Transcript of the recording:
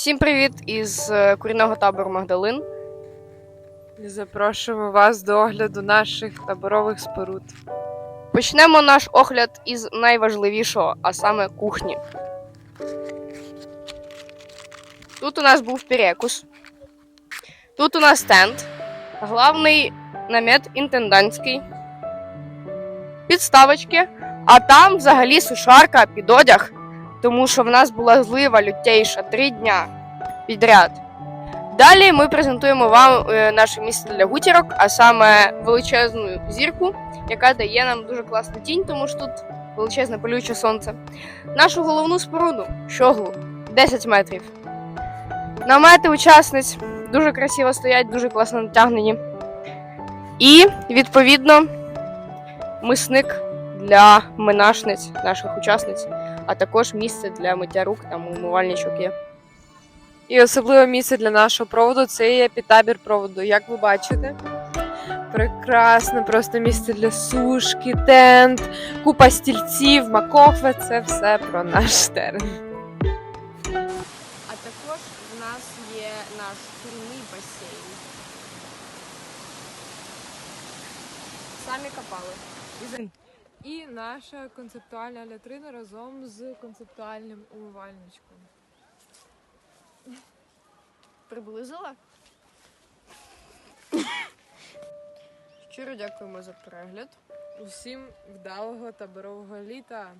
Всім привіт із е, курінного табору Магдалин. І запрошуємо вас до огляду наших таборових споруд. Почнемо наш огляд із найважливішого, а саме кухні. Тут у нас був перекус. Тут у нас тент, главний намет інтендантський, підставочки, а там взагалі сушарка під одяг, тому що в нас була злива лютейша три дня підряд. Далі ми презентуємо вам е, наше місце для гутірок, а саме величезну зірку, яка дає нам дуже класну тінь, тому що тут величезне полююче сонце. Нашу головну споруду щоглу 10 метрів. Намети учасниць дуже красиво стоять, дуже класно натягнені. І, відповідно, мисник для минашниць, наших учасниць, а також місце для миття рук, там умивальничок є. І особливе місце для нашого проводу це є підтабір проводу. Як ви бачите, прекрасне просто місце для сушки, тент, купа стільців, макофе це все про наш терен. А також в нас є наш курний басейн. Самі копали. І наша концептуальна лятрина разом з концептуальним умивальничком. Приблизила? Щиро дякуємо за перегляд. Усім вдалого таборового літа!